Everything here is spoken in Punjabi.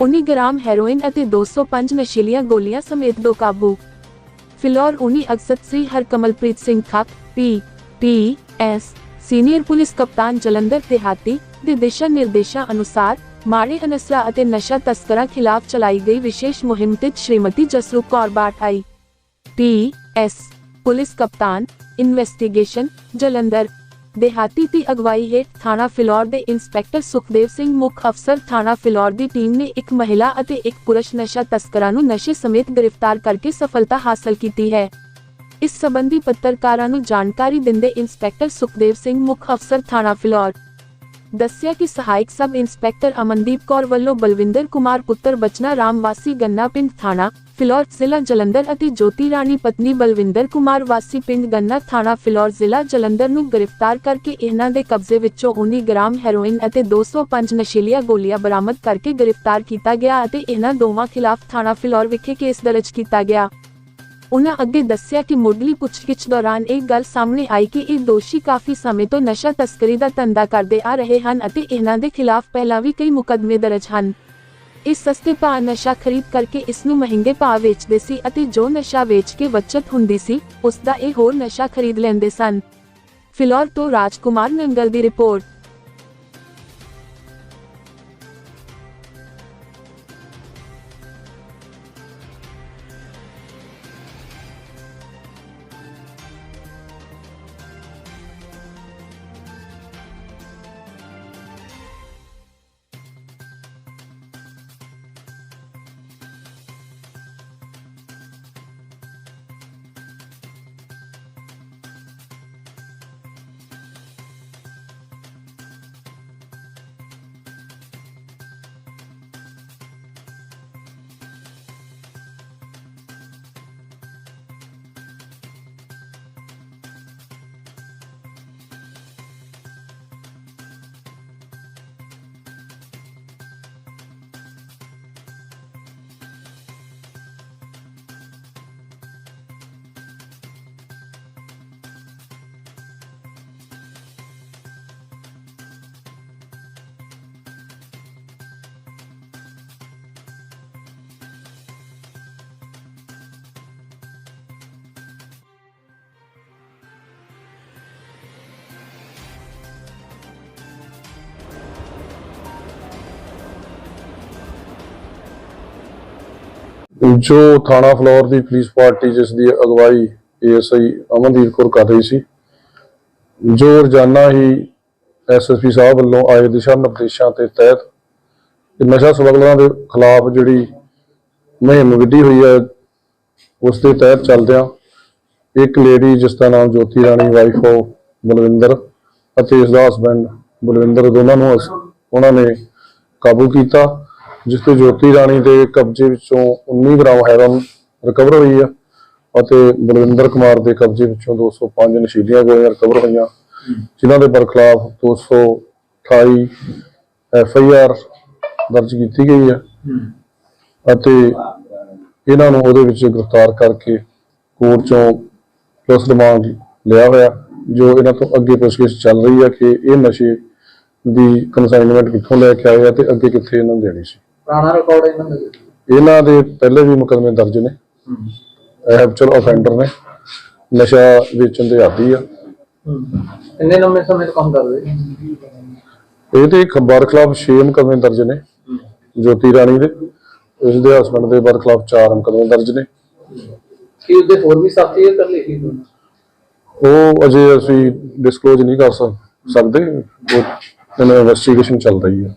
19 ਗ੍ਰਾਮ ਹੈਰੋਇਨ ਅਤੇ 205 ਨਸ਼ੀਲੀਆਂ ਗੋਲੀਆਂ ਸਮੇਤ ਦੋ ਕਾਬੂ। Phillaur 19 ਅਕਸਤ Shri Harkamalpreet Singh Khakh P P S, senior police ਕਪਤਾਨ ਜਲੰਧਰ ਦਿਹਾਤੀ ਦੇ ਦਿਸ਼ਾ ਨਿਰਦੇਸ਼ਾਂ ਅਨੁਸਾਰ ਮਾੜੇ ਅਨਸਰਾਂ ਅਤੇ ਨਸ਼ਾ ਤਸਕਰਾਂ ਖਿਲਾਫ ਚਲਾਈ ਗਈ ਵਿਸ਼ੇਸ਼ ਮੁਹਿੰਮ ਤੇ Shrimati Jasroop Kaur Bath I. P S, police ਕਪਤਾਨ, ਇਨਵੈਸਟੀਗੇਸ਼ਨ, ਜਲੰਧਰ। ਦਿਹਾਤੀ ਦੀ ਅਗਵਾਈ ਹੇਠ ਥਾਣਾ ਫਿਲੌਰ ਦੇ ਇੰਸਪੈਕਟਰ ਸੁਖਦੇਵ ਸਿੰਘ ਮੁੱਖ ਅਫਸਰ ਥਾਣਾ ਫਿਲੌਰ ਦੀ ਟੀਮ ਨੇ ਇੱਕ ਮਹਿਲਾ ਅਤੇ ਇੱਕ ਪੁਰਸ਼ ਨਸ਼ਾ ਤਸਕਰਾਂ ਨੂੰ ਨਸ਼ੇ ਸਮੇਤ ਗ੍ਰਿਫਤਾਰ ਕਰਕੇ ਸਫਲਤਾ ਹਾਸਲ ਕੀਤੀ ਹੈ। ਇਸ ਸਬੰਧੀ ਪੱਤਰਕਾਰਾਂ ਨੂੰ ਜਾਣਕਾਰੀ ਦਿੰਦੇ ਇੰਸਪੈਕਟਰ ਸੁਖਦੇਵ ਸਿੰਘ ਮੁੱਖ ਅਫਸਰ ਥਾਣਾ ਫਿਲੌਰ ਦੱਸਿਆ ਕਿ ਸਹਾਇਕ ਸਬ ਇੰਸਪੈਕਟਰ ਅਮਨਦੀਪ ਕੌਰ ਵੱਲੋਂ ਬਲਵਿੰਦਰ ਕੁਮਾਰ, ਪੁੱਤਰ ਬਚਨਾ ਰਾਮ, ਵਾਸੀ ਗੰਨਾ ਪਿੰਡ ਥਾਣਾ ਫਿਲੌਰ, ਜ਼ਿਲ੍ਹਾ ਜਲੰਧਰ ਅਤੇ ਜੋਤੀ ਰਾਣੀ ਪਤਨੀ ਬਲਵਿੰਦਰ ਕੁਮਾਰ, ਵਾਸੀ ਪਿੰਡ ਗੰਨਾ ਥਾਣਾ ਫਿਲੌਰ, ਜ਼ਿਲ੍ਹਾ ਜਲੰਧਰ ਨੂੰ ਗ੍ਰਿਫਤਾਰ ਕਰਕੇ ਇਹਨਾਂ ਦੇ ਕਬਜ਼ੇ ਵਿੱਚੋਂ 19 ਗ੍ਰਾਮ ਹੈਰੋਇਨ ਅਤੇ 205 ਨਸ਼ੀਲੀਆਂ ਗੋਲੀਆਂ ਬਰਾਮਦ ਕਰਕੇ ਗ੍ਰਿਫਤਾਰ ਕੀਤਾ ਗਿਆ ਅਤੇ ਇਹਨਾਂ ਦੋਵਾਂ ਖਿਲਾਫ ਥਾਣਾ ਫਿਲੌਰ ਵਿਖੇ ਕੇਸ ਦਰਜ ਕੀਤਾ ਗਿਆ। ਉਨ੍ਹਾਂ ਅੱਗੇ ਦੱਸਿਆ ਕਿ ਮੁੱਢਲੀ ਪੁੱਛਗਿੱਛ ਦੌਰਾਨ ਇਹ ਗੱਲ ਸਾਹਮਣੇ ਆਈ ਕਿ ਇਹ ਦੋਸ਼ੀ ਕਾਫੀ ਸਮੇਂ ਤੋਂ ਨਸ਼ਾ ਤਸਕਰੀ ਦਾ ਧੰਦਾ ਕਰਦੇ ਆ ਰਹੇ ਹਨ ਅਤੇ ਇਹਨਾਂ ਦੇ ਖਿਲਾਫ ਪਹਿਲਾਂ ਵੀ ਕਈ ਮੁਕੱਦਮੇ ਦਰਜ ਹਨ। ਇਹ ਸਸਤੇ ਭਾਅ ਨਸ਼ਾ ਖਰੀਦ ਕਰਕੇ ਇਸ ਨੂੰ ਮਹਿੰਗੇ ਭਾਅ ਵੇਚਦੇ ਸੀ ਅਤੇ ਜੋ ਨਸ਼ਾ ਵੇਚ ਕੇ ਬਚਤ ਹੁੰਦੀ ਸੀ, ਉਸ ਦਾ ਇਹ ਹੋਰ ਨਸ਼ਾ ਖਰੀਦ ਲੈਂਦੇ ਸਨ। ਫਿਲੌਰ ਤੋਂ ਰਾਜਕੁਮਾਰ ਨੰਗਲ ਦੀ ਰਿਪੋਰਟ। ਜੋ ਥਾਣਾ ਫਲੋਰ ਦੀ ਪੁਲਿਸ ਪਾਰਟੀ ਜਿਸ ਦੀ ਅਗਵਾਈ ਏਐਸਆਈ ਅਮਨਦੀਪ ਕੌਰ ਕਰ ਰਹੀ ਸੀ, ਜੋ ਰੋਜ਼ਾਨਾ ਹੀ ਐਸਐਸਪੀ ਸਾਹਿਬ ਵੱਲੋਂ ਆਏ ਦਿਸ਼ਾ ਨਿਰਦੇਸ਼ਾਂ ਤੇ ਤਹਿਤ ਨਸ਼ਾ ਸਮਗਲਰਾਂ ਦੇ ਖਿਲਾਫ ਜਿਹੜੀ ਮੁਹਿੰਮ ਵਿੱਢੀ ਹੋਈ ਹੈ, ਉਸ ਦੇ ਤਹਿਤ ਚੱਲਦਿਆਂ ਇੱਕ ਲੇਡੀ ਜਿਸ ਦਾ ਨਾਮ ਜੋਤੀ ਰਾਣੀ ਵਾਈਫ ਆਫ ਬਲਵਿੰਦਰ ਅਤੇ ਇਸ ਦਾ ਹਸਬੰਡ ਬਲਵਿੰਦਰ ਦੋਨਾਂ ਨੂੰ ਅਸ- ਉਹਨਾਂ ਨੇ ਕਾਬੂ ਕੀਤਾ। ਜਿਸ ਤੇ ਜੋਤੀ ਰਾਣੀ ਦੇ ਕਬਜ਼ੇ ਵਿੱਚੋਂ 19 ਗ੍ਰਾਮ ਹੈਰੋਨ ਰਿਕਵਰ ਹੋਈ ਆ ਅਤੇ ਬਲਵਿੰਦਰ ਕੁਮਾਰ ਦੇ ਕਬਜ਼ੇ ਵਿੱਚੋਂ 205 ਨਸ਼ੀਲੀਆਂ ਗੋਲੀਆਂ ਰਿਕਵਰ ਹੋਈਆਂ, ਜਿਨ੍ਹਾਂ ਦੇ ਬਰਖਲਾਫ 228 ਐਫ ਆਈ ਆਰ ਦਰਜ ਕੀਤੀ ਗਈ ਹੈ ਅਤੇ ਇਹਨਾਂ ਨੂੰ ਉਹਦੇ ਵਿੱਚ ਗ੍ਰਿਫਤਾਰ ਕਰਕੇ ਕੋਰਟ ਚੋਂ ਪੁਲਿਸ ਰਿਮਾਂਡ ਲਿਆ ਹੋਇਆ, ਜੋ ਇਹਨਾਂ ਤੋਂ ਅੱਗੇ ਪੁੱਛਗਿੱਛ ਚੱਲ ਰਹੀ ਹੈ ਕਿ ਇਹ ਨਸ਼ੇ ਦੀ ਕਨਸਾਈਨਮੈਂਟ ਕਿੱਥੋਂ ਲੈ ਕੇ ਆਏ ਆ ਤੇ ਅੱਗੇ ਕਿੱਥੇ ਇਹਨਾਂ ਨੂੰ ਦੇਣੀ ਸੀ। ਪੁਰਾਣਾ ਰਿਕਾਰਡ ਇਹਨਾਂ ਦਾ ਇਹਨਾਂ ਦੇ ਪਹਿਲੇ ਵੀ ਮੁਕੱਦਮੇ ਦਰਜ ਨੇ। ਹੈਬਚੁਅਲ ਅਫੈਂਡਰ ਨੇ। ਨਸ਼ਾ ਵੇਚਣ ਦੇ ਆਦੀ ਆ। ਇੰਨੇ ਲੰਮੇ ਸਮੇਂ ਤੋਂ ਕੰਮ ਕਰਦੇ ਇਹ ਤੇ ਖੰਬਾਰ ਖਿਲਾਫ 6 ਮੁਕੱਦਮੇ ਦਰਜ ਨੇ ਜੋਤੀ ਰਾਣੀ ਦੇ। ਉਸ ਦੇ ਹਸਬੰਡ ਦੇ ਬਰ ਖਿਲਾਫ 4 ਮੁਕੱਦਮੇ ਦਰਜ ਨੇ। ਕੀ ਉਹਦੇ ਹੋਰ ਵੀ ਸਾਥੀ ਹੈ ਕਰ ਤੂੰ ਉਹ ਅਜੇ ਅਸੀਂ ਡਿਸਕਲੋਜ਼ ਨਹੀਂ ਕਰ ਸਕ- ਸਕਦੇ। ਉਹ ਇਨਵੈਸਟੀਗੇਸ਼ਨ ਚੱਲ ਰਹੀ ਹੈ